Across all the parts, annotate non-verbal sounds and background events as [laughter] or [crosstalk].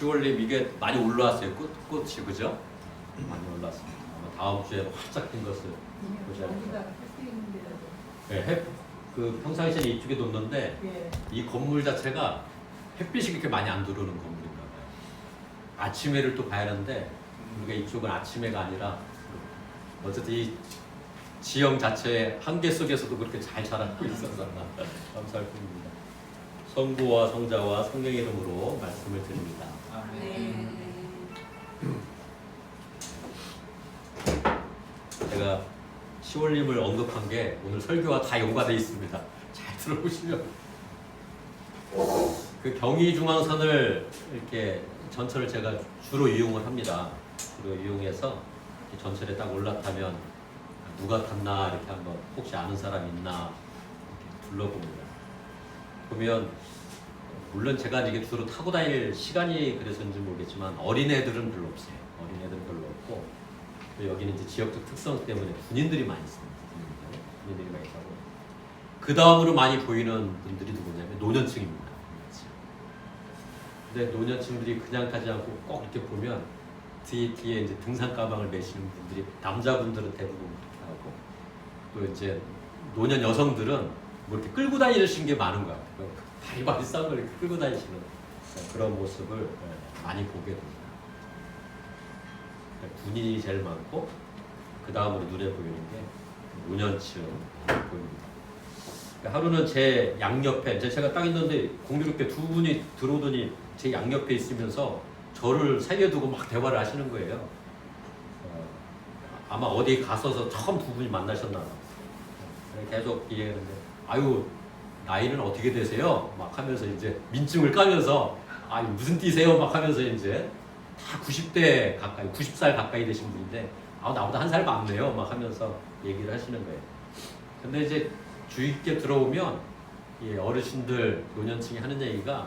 시월님 이게 많이 올라왔어요. 꽃, 꽃이 그죠? 많이 올라왔습니다. 아마 다음 주에 활짝 핀 것을 있는데라도. 네, 햇, 그 평상시에 이쪽에 놓는데 예. 이 건물 자체가 햇빛이 그렇게 많이 안 들어오는 건물인가 봐요. 아침해를 또 봐야 하는데 우리가 이쪽은 아침해가 아니라 어쨌든 이 지형 자체의 한계 속에서도 그렇게 잘 자라고 있어서 [laughs] 감사할 뿐입니다. 성부와 성자와 성령의 이름으로 말씀을 드립니다. 네. 제가 시월님을 언급한 게 오늘 설교와 다 연관되어 있습니다. 잘 들어보시면 그 경의 중앙선을 이렇게 전철을 제가 주로 이용을 합니다. 주로 이용해서 전철에 딱 올라타면 누가 탔나 이렇게 한번 혹시 아는 사람 있나 이렇게 둘러봅니다. 보면 물론 제가 이게 주로 타고 다닐 시간이 그래서인지 모르겠지만 어린애들은 별로 없어요. 어린애들은 별로 없고 또 여기는 이제 지역적 특성 때문에 군인들이 많이 있습니다. 군인들. 군인들이 많이 있고 그 다음으로 많이 보이는 분들이 누구냐면 노년층입니다. 노년층. 근데 노년층들이 그냥 타지 않고 꼭 이렇게 보면 뒤에, 뒤에 이제 등산 가방을 메시는 분들이 남자분들은 대부분 그렇게 하고 또 이제 노년 여성들은 뭐 이렇게 끌고 다니시는 게 많은 것같 걸 이렇게 끌고 다니시는 그런 모습을 예, 많이 보게 됩니다. 군인이 제일 많고 그 다음으로 눈에 보이는 게 노년층 보입니다. 그러니까 하루는 제 양옆에 제가 딱 있는데 공교롭게 두 분이 들어오더니 제 양옆에 있으면서 저를 살려두고 막 대화를 하시는 거예요. 어, 아마 어디 가서서 처음 두 분이 만나셨나 봐. 계속 얘기하는데 아유 나이는 어떻게 되세요? 막 하면서 이제 민증을 까면서 아 무슨 띠세요? 막 하면서 이제 다 90대 가까이 90살 가까이 되신 분인데 아 나보다 한 살 많네요. 막 하면서 얘기를 하시는 거예요. 근데 이제 주의 깊게 들어오면 이 어르신들 노년층이 하는 얘기가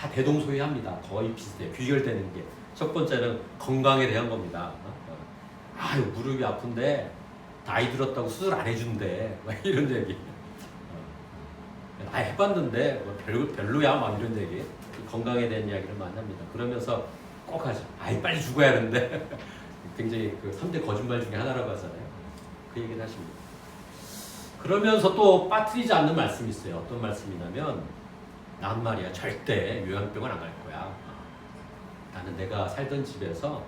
다 대동소이합니다. 거의 비슷해요. 귀결되는 게. 첫 번째는 건강에 대한 겁니다. 어? 아유 무릎이 아픈데 나이 들었다고 수술 안 해준대. 막 이런 얘기. 어. 나 해봤는데 뭐 별, 별로야 막 이런 얘기. 건강에 대한 이야기를 많이 합니다. 그러면서 꼭 하죠. 아이 빨리 죽어야 하는데 [laughs] 굉장히 그 3대 거짓말 중에 하나라고 하잖아요. 그 얘기를 하십니다. 그러면서 또 빠뜨리지 않는 말씀이 있어요. 어떤 말씀이냐면 난 말이야 절대 요양병원 안 갈 거야. 나는 내가 살던 집에서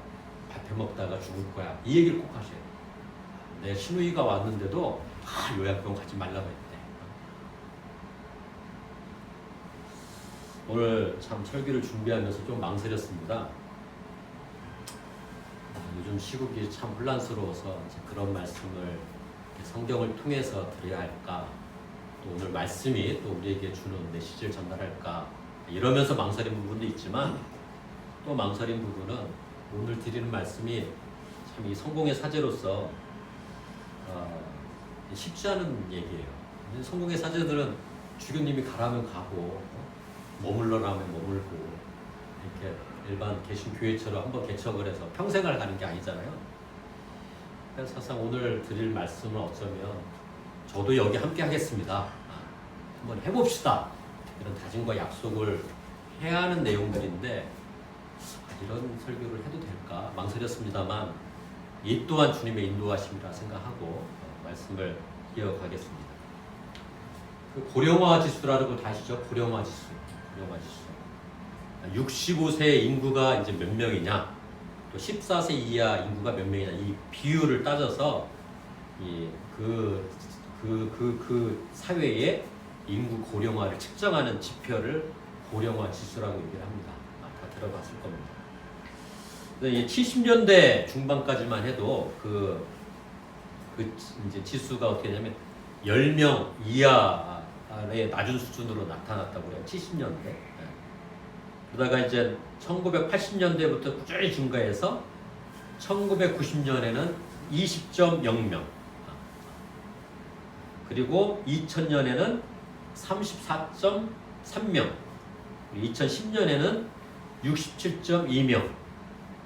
밥해 먹다가 죽을 거야. 이 얘기를 꼭 하셔야 돼요. 내 시누이가 왔는데도 아, 요양병원 가지 말라고 했대. 오늘 참 설교를 준비하면서 좀 망설였습니다. 아, 요즘 시국이 참 혼란스러워서 그런 말씀을 성경을 통해서 드려야 할까? 또 오늘 말씀이 또 우리에게 주는 메시지를 전달할까? 이러면서 망설인 부분도 있지만 또 망설인 부분은 오늘 드리는 말씀이 참 이 성공의 사제로서 어, 쉽지 않은 얘기예요. 성공의 사제들은 주교님이 가라면 가고 어? 머물러라면 머물고 이렇게 일반 개신 교회처럼 한번 개척을 해서 평생을 가는 게 아니잖아요. 그래서 사실 오늘 드릴 말씀은 어쩌면 저도 여기 함께 하겠습니다. 아, 한번 해봅시다. 이런 다짐과 약속을 해야 하는 내용들인데 아, 이런 설교를 해도 될까 망설였습니다만 이 또한 주님의 인도하심이라 생각하고 어, 말씀을 이어가겠습니다. 그 고령화 지수라는 거 다시죠? 고령화 지수. 고령화 지수. 65세 인구가 이제 몇 명이냐? 또 14세 이하 인구가 몇 명이냐? 이 비율을 따져서 이그그 그, 그, 그 사회의 인구 고령화를 측정하는 지표를 고령화 지수라고 얘기를 합니다. 아, 다 들어봤을 겁니다. 근데 이 70년대 중반까지만 해도 그, 그 이제 지수가 어떻게 되냐면 10명 이하 의 낮은 수준으로 나타났다고 그래요. 70년대. 예. 그러다가 이제 1980년대부터 꾸준히 증가해서 1990년에는 20.0명. 그리고 2000년에는 34.3명. 2010년에는 67.2명.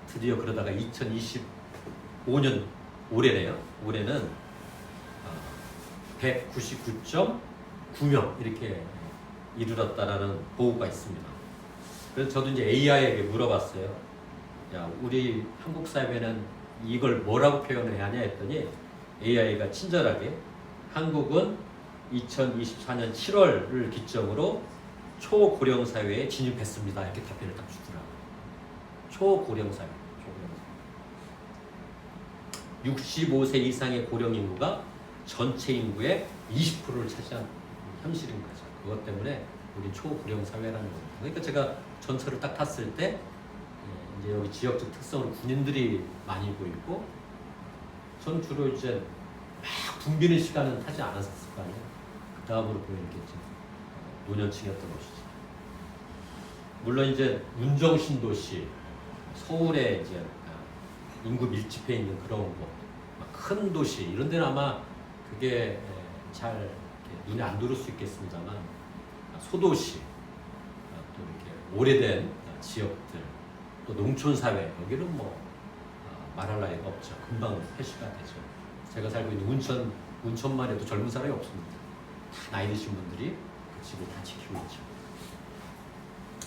드디어 그러다가 2025년 올해네요. 올해는 199.9명 이렇게 이르렀다라는 보고가 있습니다. 그래서 저도 이제 AI에게 물어봤어요. 야, 우리 한국 사회는 이걸 뭐라고 표현해야 하냐 했더니 AI가 친절하게 한국은 2024년 7월을 기점으로 초고령 사회에 진입했습니다. 이렇게 답변을 딱 주더라고요. 초고령 사회. 초고령 사회. 65세 이상의 고령 인구가 전체 인구의 20%를 차지한 현실인 거죠. 그것 때문에 우리 초고령 사회라는 겁니다. 그러니까 제가 전철을 딱 탔을 때 예, 이제 여기 지역적 특성으로 군인들이 많이 보이고 전 주로 이제 막 붐비는 시간은 타지 않았을 거 아니에요. 그 다음으로 이제 노년층이었던 것이죠. 물론 이제 문정신 도시, 서울에 이제 아, 인구 밀집해 있는 그런 곳, 막큰 도시 이런 데는 아마 그게 에, 잘 눈에 안 들어올 수 있겠습니다만 아, 소도시, 아, 또 이렇게 오래된 아, 지역들, 또 농촌 사회 여기는 뭐 아, 말할 나위가 없죠. 금방 회시가 되죠. 제가 살고 있는 운천 운천만 해도 젊은 사람이 없습니다. 다 나이 드신 분들이 그 집을 다 지키고 있죠.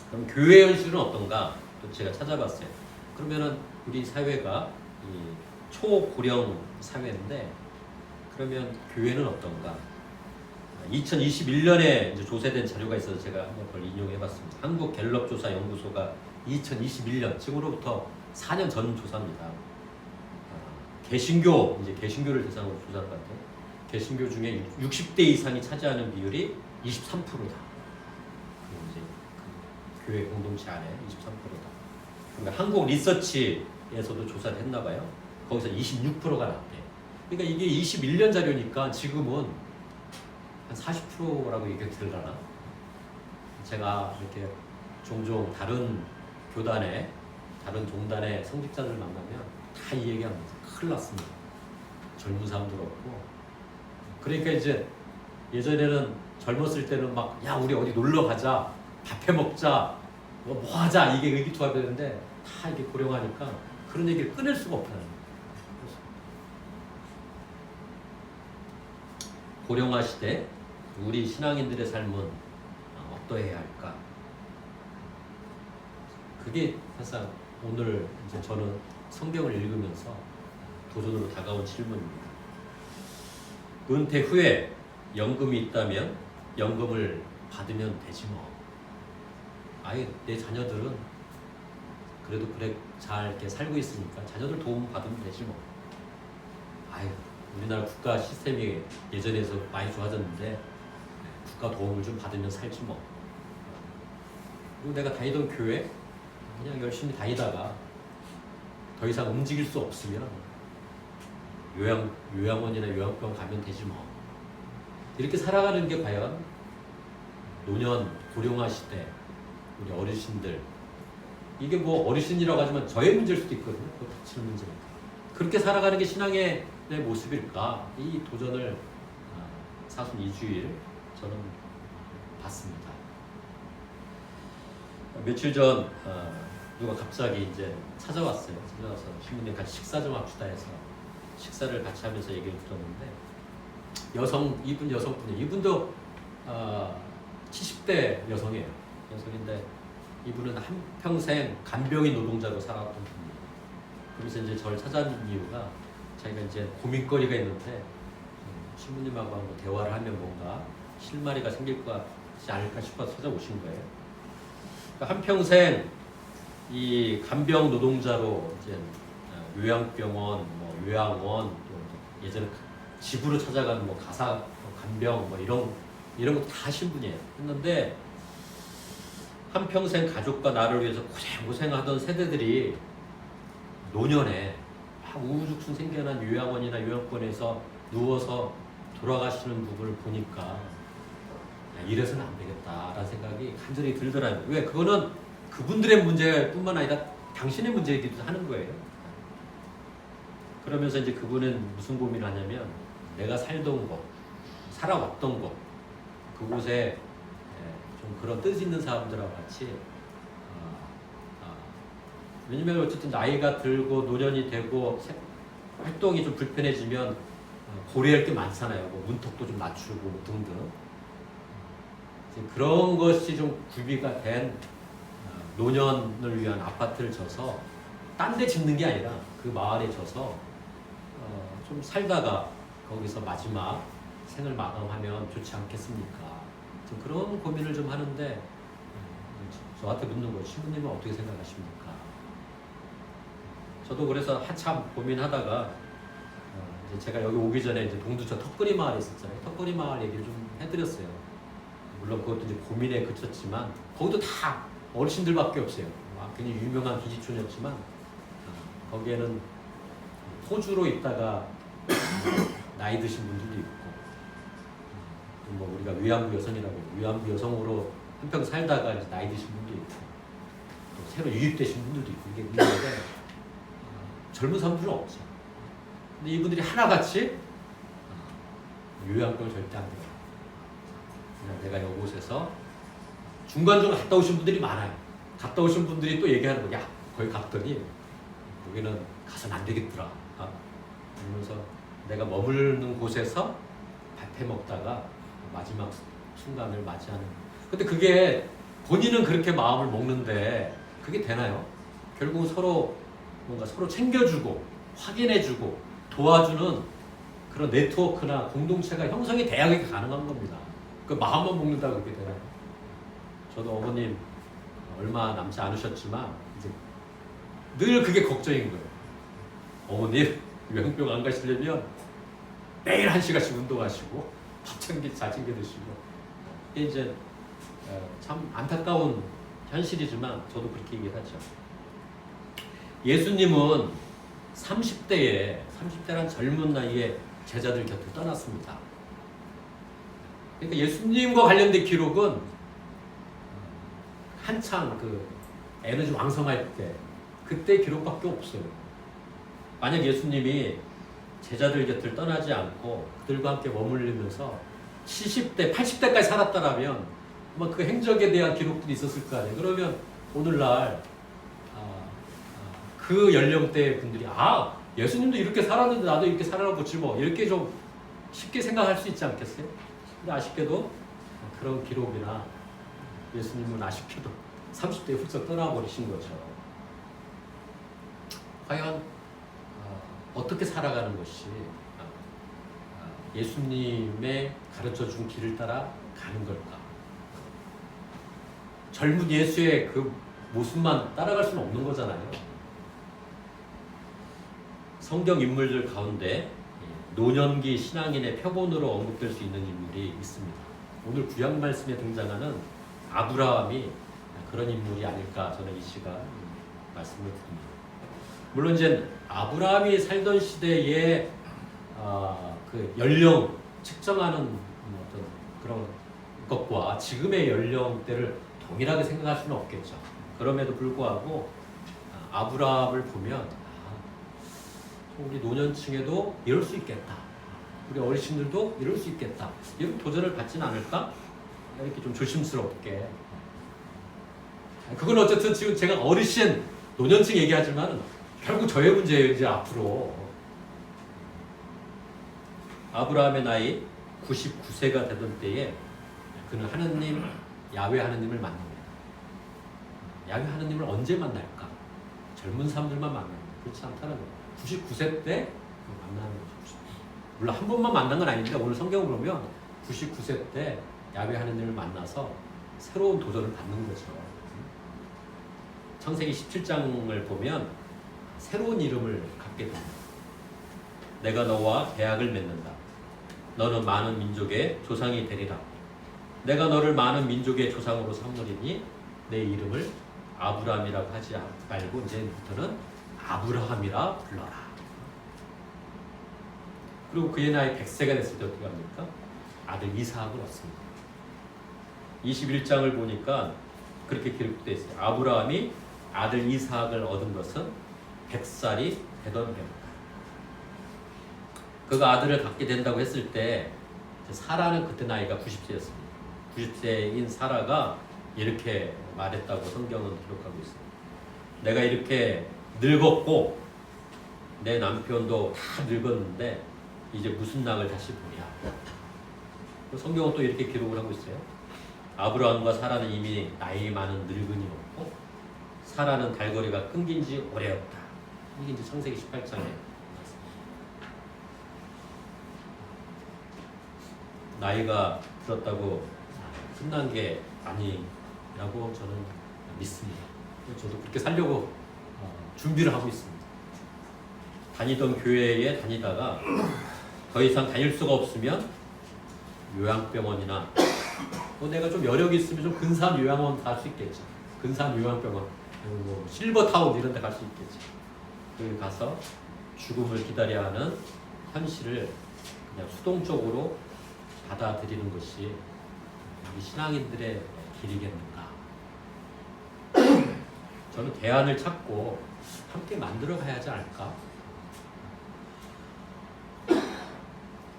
그럼 교회 현실은 어떤가? 또 제가 찾아봤어요. 그러면은 우리 사회가 이 초고령 사회인데 그러면 교회는 어떤가? 2021년에 이제 조사된 자료가 있어서 제가 한번 그걸 인용해봤습니다. 한국 갤럽 조사 연구소가 2021년 지금으로부터 4년 전 조사입니다. 아, 개신교 이제 개신교를 대상으로 조사한 것 같아요. 개신교 중에 60대 이상이 차지하는 비율이 23%다. 그 이제 그 교회 공동체 안에 23%다. 그러니까 한국 리서치에서도 조사를 했나 봐요. 거기서 26%가 났대. 그러니까 이게 21년 자료니까 지금은 한 40%라고 얘기가 들려나? 제가 이렇게 종종 다른 교단에 다른 종단의 성직자들 만나면 다 이 얘기합니다. 큰일 났습니다. 젊은 사람들 없고. 그러니까 이제 예전에는 젊었을 때는 막 야 우리 어디 놀러 가자, 밥해 먹자, 뭐, 뭐 하자 이게 의기투합되는데 다 이게 고령하니까 그런 얘기를 끊을 수가 거예요. 고령화 시대 우리 신앙인들의 삶은 어떠해야 할까? 그게 사실 오늘 이제 저는 성경을 읽으면서 도전으로 다가온 질문입니다. 은퇴 후에 연금이 있다면 연금을 받으면 되지 뭐. 아예 내 자녀들은 그래도 그래 잘 이렇게 살고 있으니까 자녀들 도움 받으면 되지 뭐. 아유 우리나라 국가 시스템이 예전에서 많이 좋아졌는데 국가 도움을 좀 받으면 살지 뭐. 그리고 내가 다니던 교회 그냥 열심히 다니다가 더 이상 움직일 수 없으면 요양 요양원이나 요양병 가면 되지 뭐. 이렇게 살아가는 게 과연 노년 고령화 시대 우리 어르신들 이게 뭐 어르신이라고 하지만 저의 문제일 수도 있거든요. 그 닥치는 문제니까. 그렇게 살아가는 게 신앙의 내 모습일까? 이 도전을 아, 사순 이주일 저는 받습니다. 며칠 전 어, 누가 갑자기 이제 찾아왔어요. 찾아와서 신부님 같이 식사 좀 합시다 해서 식사를 같이 하면서 얘기를 들었는데 여성 이분 여성분이 이분도 어, 70대 여성이에요. 여성인데 이분은 한 평생 간병인 노동자로 살아왔던 분이에요. 그래서 이제 저를 찾아온 이유가 자기가 이제 고민거리가 있는데 음, 신부님하고 한번 대화를 하면 뭔가 실마리가 생길 것 같지 않을까 싶어서 찾아오신 거예요. 그러니까 한 평생 이 간병 노동자로 이제 어, 요양병원, 뭐 요양원 또 예전에 집으로 찾아가는 뭐 가사 뭐 간병 뭐 이런 이런 거다 하신 분이에요. 했는데 한 평생 가족과 나를 위해서 고생 고생하던 세대들이 노년에 막 우후죽순 생겨난 요양원이나 요양권에서 누워서 돌아가시는 부분을 보니까 야, 이래서는 안 되겠다라는 생각이 간절히 들더라고요. 왜? 그거는 그분들의 문제뿐만 아니라 당신의 문제이기도 하는 거예요. 그러면서 이제 그분은 무슨 고민을 하냐면 내가 살던 곳, 살아왔던 곳, 그곳에 예, 좀 그런 뜻 있는 사람들하고 같이 왜냐면 어쨌든 나이가 들고 노년이 되고 세- 활동이 좀 불편해지면 어, 고려할 게 많잖아요. 뭐 문턱도 좀 낮추고 뭐 등등. 그런 것이 좀 구비가 된 어, 노년을 위한 아파트를 져서 딴 데 짓는 게 아니라 그 마을에 져서 어, 좀 살다가 거기서 마지막 생을 마감하면 좋지 않겠습니까? 좀 그런 고민을 좀 하는데 음, 저한테 묻는 거예요. 신부님은 어떻게 생각하십니까? 저도 그래서 한참 고민하다가 어, 이제 제가 여기 오기 전에 이제 동두천 턱걸이 마을에 있었잖아요. 턱걸이 마을 얘기를 좀 해드렸어요. 물론 그것도 이제 고민에 그쳤지만 거기도 다 어르신들밖에 없어요. 아, 굉장히 유명한 기지촌이었지만 어, 거기에는 호주로 있다가 나이 드신 분들도 있고 음, 뭐 우리가 위안부 여성이라고. 위안부 여성으로 한평 살다가 이제 나이 드신 분도 있고 또 새로 유입되신 분들도 있고 이게 문제인데 어, 젊은 사람들은 없죠. 근데 이분들이 하나같이 어, 요양병 절대 안 돼요. 그냥 내가 이곳에서 중간중간 갔다 오신 분들이 많아요. 갔다 오신 분들이 또 얘기하는 거야. 거기 갔더니 거기는 가서는 안 되겠더라. 아, 그러면서 내가 머무르는 곳에서 밥해 먹다가 마지막 순간을 맞이하는. 근데 그게 본인은 그렇게 마음을 먹는데 그게 되나요? 결국은 서로 뭔가 서로 챙겨주고 확인해주고 도와주는 그런 네트워크나 공동체가 형성이 돼야 그게 가능한 겁니다. 그 마음만 먹는다 그렇게 되나요? 저도 어머님 얼마 남지 않으셨지만 이제 늘 그게 걱정인 거예요. 어머님 요양병 안 가시려면 매일 한 시간씩 운동하시고 밥 챙기 잘 챙겨 드시고 이게 이제 어, 참 안타까운 현실이지만 저도 그렇게 얘기를 하죠. 예수님은 30대에 30대란 젊은 나이에 제자들 곁을 떠났습니다. 그러니까 예수님과 관련된 기록은 한창 그 에너지 왕성할 때 그때 기록밖에 없어요. 만약 예수님이 제자들 곁을 떠나지 않고 그들과 함께 머물리면서 70대, 80대까지 살았다라면 아마 그 행적에 대한 기록들이 있었을 거 아니에요. 그러면 오늘날 그 연령대 분들이 아 예수님도 이렇게 살았는데 나도 이렇게 보지 뭐 이렇게 좀 쉽게 생각할 수 있지 않겠어요? 근데 아쉽게도 그런 기록이나 예수님은 아쉽게도 30대 훌쩍 떠나버리신 거죠. 과연 어, 떻게 살아가는 것이 아, 아, 예수님의 가르쳐 준 길을 따라 가는 걸까? 젊은 예수의 그 모습만 따라갈 수는 없는 거잖아요. 성경 인물들 가운데 노년기 신앙인의 표본으로 언급될 수 있는 인물이 있습니다. 오늘 구약 말씀에 등장하는 아브라함이 그런 인물이 아닐까 저는 이 시간 말씀을 드립니다. 물론 이제 아브라함이 살던 시대의 어, 그 연령 측정하는 어떤 그런 것과 지금의 연령대를 동일하게 생각할 수는 없겠죠. 그럼에도 불구하고 아, 아브라함을 보면 아, 우리 노년층에도 이럴 수 있겠다. 우리 어르신들도 이럴 수 있겠다. 이런 도전을 받지는 않을까? 이렇게 좀 조심스럽게. 그건 어쨌든 지금 제가 어르신, 노년층 얘기하지만 결국 저의 문제예요, 이제 앞으로. 아브라함의 나이 99세가 되던 때에 그는 하느님, 야외 하느님을 만납니다. 야외 하느님을 언제 만날까? 젊은 사람들만 만나는 그렇지 않다는 거예요. 99세 때 만나는 거죠. 물론 한 번만 만난 건 아닌데 오늘 성경을 보면 99세 때 야외 하느님을 만나서 새로운 도전을 받는 거죠. 창세기 17장을 보면 새로운 이름을 갖게 됩니다. 내가 너와 계약을 맺는다. 너는 많은 민족의 조상이 되리라. 내가 너를 많은 민족의 조상으로 삼으리니 내 이름을 아브라함이라고 하지 말고 이제부터는 아브라함이라 불러라. 그리고 그의 나이 100세가 됐을 때 어떻게 합니까? 아들 이사학을 얻습니다. 21장을 보니까 그렇게 기록되어 있어요. 아브라함이 아들 이사학을 얻은 것은 100살이 되던 해입니다. 그가 아들을 갖게 된다고 했을 때 사라는 그때 나이가 90세였습니다. 90세인 사라가 이렇게 말했다고 성경은 기록하고 있습니다. 내가 이렇게 늙었고 내 남편도 다 늙었는데 이제 무슨 낙을 다시 보냐. 성경은 또 이렇게 기록을 하고 있어요. 아브라함과 사라는 이미 나이 많은 늙은이였고 사라는 달거리가 끊긴 지 오래였다. 이게 이제 창세기 18장에 나이가 들었다고 끝난 게 아니라고 저는 믿습니다. 저도 그렇게 살려고 어, 준비를 하고 있습니다. 다니던 교회에 다니다가 더 이상 다닐 수가 없으면 요양병원이나 뭐 내가 좀 여력이 있으면 좀 근사한 요양원 갈 수 있겠지. 근사한 요양병원, 뭐 실버타운 이런 데 갈 수 있겠지. 거기 가서 죽음을 기다려야 하는 현실을 그냥 수동적으로 받아들이는 것이 우리 신앙인들의 길이겠는가. 저는 대안을 찾고 함께 만들어 가야 하지 않을까.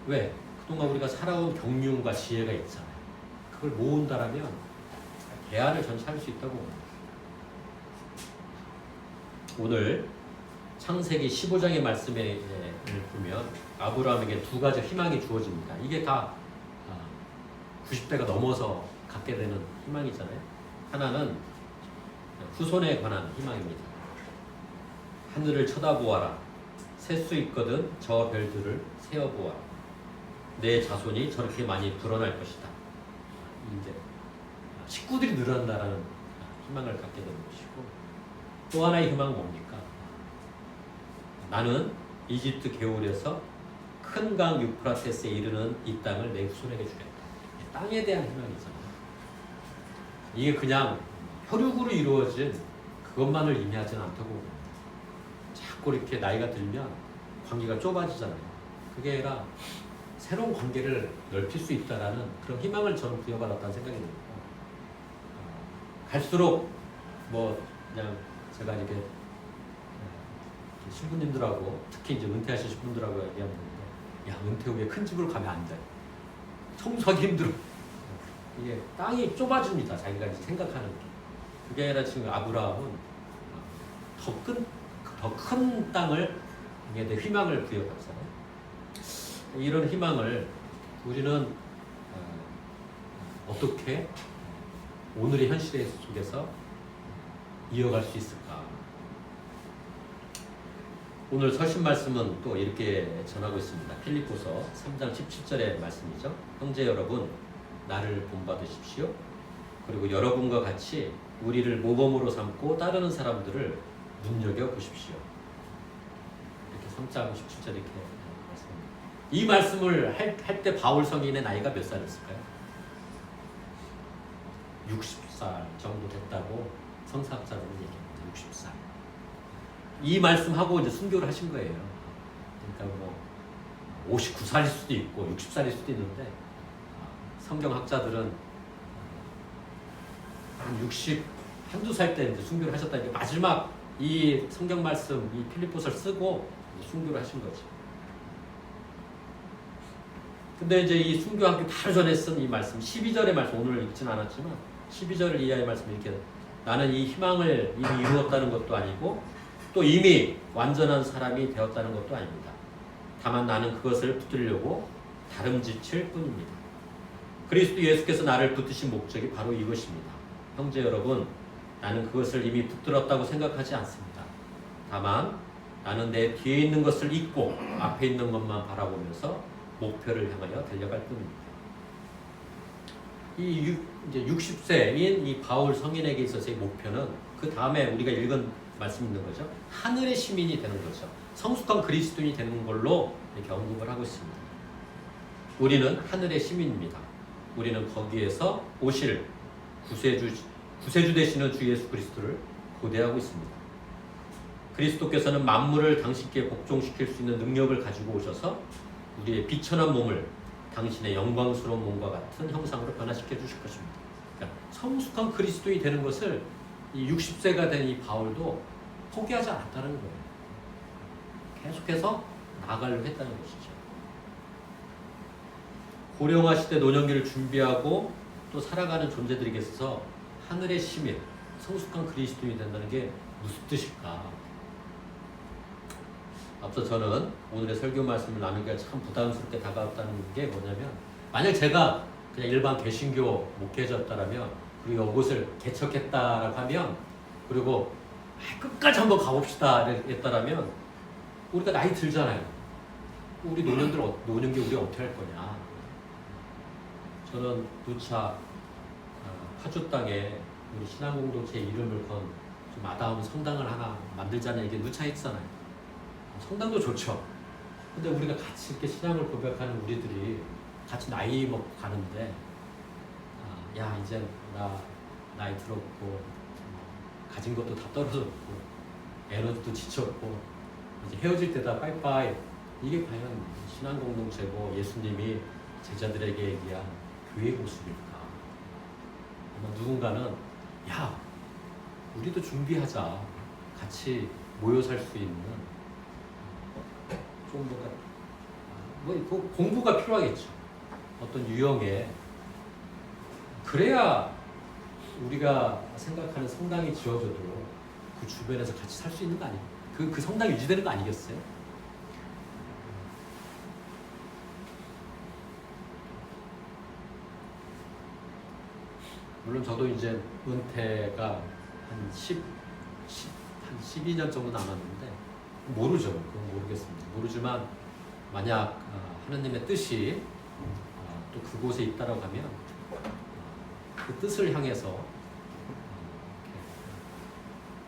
왜? 그동안 우리가 살아온 경륜과 지혜가 있잖아요. 그걸 모은다라면 대안을 전체할 수 있다고. 오늘 창세기 15장의 말씀을 보면 아브라함에게 두 가지 희망이 주어집니다. 이게 다 90대가 넘어서 갖게 되는 희망이잖아요. 하나는 후손에 관한 희망입니다. 하늘을 쳐다보아라. 셀 수 있거든 저 별들을 세어보아라. 내 자손이 저렇게 많이 불어날 것이다. 이제 식구들이 늘어난다라는 희망을 갖게 되는 것이고 또 하나의 희망은 뭡니까? 나는 이집트 개울에서 큰 강 유프라테스에 이르는 이 땅을 내 후손에게 주겠다. 땅에 대한 희망이잖아요. 이게 그냥 혈육으로 이루어진 그것만을 의미하지는 않다고 자꾸 이렇게 나이가 들면 관계가 좁아지잖아요. 그게 아니라 새로운 관계를 넓힐 수 있다라는 그런 희망을 저는 부여받았다는 생각이 듭니다. 어, 갈수록 뭐 그냥 제가 이렇게 어, 신부님들하고 특히 이제 은퇴하신 분들하고 얘기하는데 야 은퇴 후에 큰 집으로 가면 안 돼. 청소하기 힘들어. 이게 땅이 좁아집니다. 자기가 이제 생각하는 게. 그게 아니라 지금 아브라함은 더큰 더 큰 땅을 에 대해 희망을 부여받잖아요. 이런 희망을 우리는 어, 어떻게 오늘의 현실 속에서 이어갈 수 있을까? 오늘 설신 말씀은 또 이렇게 전하고 있습니다. 필리포서 3장 17절의 말씀이죠. 형제 여러분, 나를 본받으십시오. 그리고 여러분과 같이 우리를 모범으로 삼고 따르는 사람들을 눈여겨 보십시오. 이렇게 3장 17절 이렇게 말씀합니다. 이 말씀을 할 때 바울 성인의 나이가 몇 살이었을까요? 60살 정도 됐다고 성사학자들은 얘기합니다. 60살. 이 말씀하고 이제 순교를 하신 거예요. 그러니까 뭐 59살일 수도 있고 60살일 수도 있는데 성경학자들은 한 60, 한두 살 때 이제 순교를 하셨다니까 마지막 이 성경 말씀, 이 필리포스를 쓰고 순교를 하신 거지. 근데 이제 이 순교하기 바로 전에 쓴 이 말씀, 12절의 말씀, 오늘 읽지는 않았지만 12절을 이하의 말씀 이렇게 나는 이 희망을 이미 이루었다는 것도 아니고 또 이미 완전한 사람이 되었다는 것도 아닙니다. 다만 나는 그것을 붙들려고 다름짓을 뿐입니다. 그리스도 예수께서 나를 붙드신 목적이 바로 이것입니다. 형제 여러분, 나는 그것을 이미 붙들었다고 생각하지 않습니다. 다만 나는 내 뒤에 있는 것을 잊고 앞에 있는 것만 바라보면서 목표를 향하여 달려갈 뿐입니다. 이 유, 이제 60세인 이 바울 성인에게 있어서의 목표는 그 다음에 우리가 읽은 말씀 있는 거죠. 하늘의 시민이 되는 거죠. 성숙한 그리스도인이 되는 걸로 언급을 하고 있습니다. 우리는 하늘의 시민입니다. 우리는 거기에서 오실 구세주 구세주 되시는 주 예수 그리스도를 고대하고 있습니다. 그리스도께서는 만물을 당신께 복종시킬 수 있는 능력을 가지고 오셔서 우리의 비천한 몸을 당신의 영광스러운 몸과 같은 형상으로 변화시켜 주실 것입니다. 그러니까 성숙한 그리스도인이 되는 것을 이 60세가 된 이 바울도 포기하지 않았다는 거예요. 계속해서 나가려고 했다는 것이죠. 고령화 시대 노년기를 준비하고 또 살아가는 존재들에게 있어서 하늘의 시민, 성숙한 그리스도인이 된다는 게 무슨 뜻일까? 앞서 저는 오늘의 설교 말씀을 나누기가 참 부담스럽게 다가왔다는 게 뭐냐면 만약 제가 그냥 일반 개신교 목회자였다면 그리고 이것을 개척했다라고 하면 그리고 아, 끝까지 한번 가봅시다 했다라면 우리가 나이 들잖아요. 우리 노년들 어- 노년기 우리 어떻게 할 거냐. 저는 누차 어, 파주 땅에 우리 신앙 공동체 이름을 건좀 아다운 성당을 하나 만들자는 얘기 누차 했잖아요. 성당도 좋죠. 근데 우리가 같이 이렇게 신앙을 고백하는 우리들이 같이 나이 먹고 가는데 아, 야 이제 나 나이 들었고 어, 가진 것도 다 떨어졌고 에너지도 지쳤고 이제 헤어질 때다 빠이빠이 이게 과연 신앙 공동체고 예수님이 제자들에게 얘기한 교회 모습일까? 아마 누군가는 야 우리도 준비하자 같이 모여 살 수 있는 좀 뭐가 뭐그 공부가 필요하겠죠. 어떤 유형의 그래야 우리가 생각하는 성당이 지어져도 그 주변에서 같이 살 수 있는 거 아니에요? 그, 그 성당이 유지되는 거 아니겠어요? 물론 저도 이제 은퇴가 한 10, 10, 한 12년 정도 남았는데 모르죠. 그건 모르겠습니다. 모르지만 만약 어, 하나님의 뜻이 어, 또 그곳에 있다라고 하면 어, 그 뜻을 향해서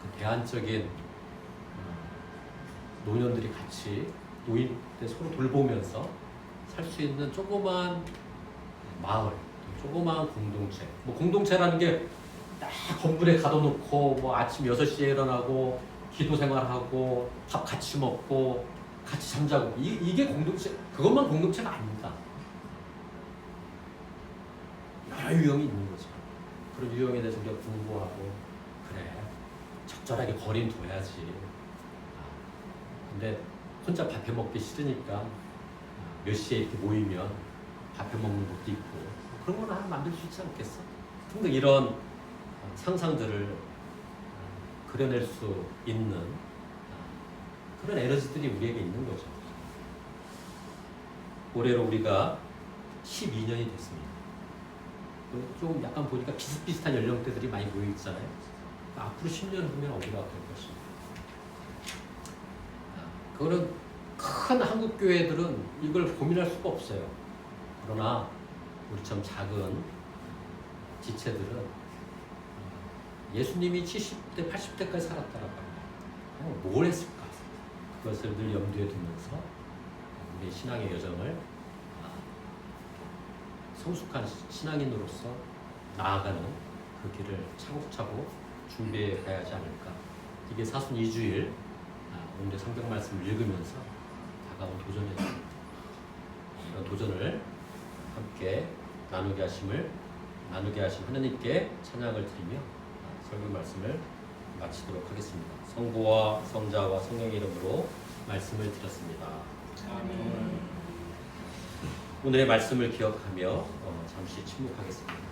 그 대안적인 어, 노년들이 같이 노인 때 서로 돌보면서 살 수 있는 조그만 마을, 조그만 공동체. 뭐 공동체라는 게 딱 건물에 가둬놓고 뭐 아침 6시에 일어나고 기도 생활하고 밥 같이 먹고 같이 잠자고 이, 이게 공동체 그것만 공동체가 아닙니다. 여러 유형이 있는 거죠. 그런 유형에 대해서 우리가 공부하고 그래 적절하게 거리는 둬야지. 아, 근데 혼자 밥해 먹기 싫으니까 아, 몇 시에 이렇게 모이면 밥해 먹는 것도 있고 그런 거는 하나 만들 수 있지 않겠어? 등등 이런 상상들을 아, 그려낼 수 있는 아, 그런 에너지들이 우리에게 있는 거죠. 올해로 우리가 12년이 됐습니다. 좀 약간 보니까 비슷비슷한 연령대들이 많이 모여 있잖아요. 앞으로 10년 후면 어디가 될 것인가. 아, 그거는 큰 한국 교회들은 이걸 고민할 수가 없어요. 그러나 우리처럼 작은 지체들은 예수님이 70대, 80대까지 살았다라고 합니다. 어, 뭘 했을까? 그것을 늘 염두에 두면서 우리 신앙의 여정을 아, 성숙한 신앙인으로서 나아가는 그 길을 차곡차곡 준비해 가야 하지 않을까. 이게 사순 2주일 아, 오늘의 성경 말씀을 읽으면서 다가온 도전이었습니다. 이런 도전을 함께 나누게 하심을 나누게 하신 하나님께 찬양을 드리며 아, 설교 말씀을 마치도록 하겠습니다. 성부와 성자와 성령의 이름으로 말씀을 드렸습니다. 오늘의 말씀을 기억하며 어, 잠시 침묵하겠습니다.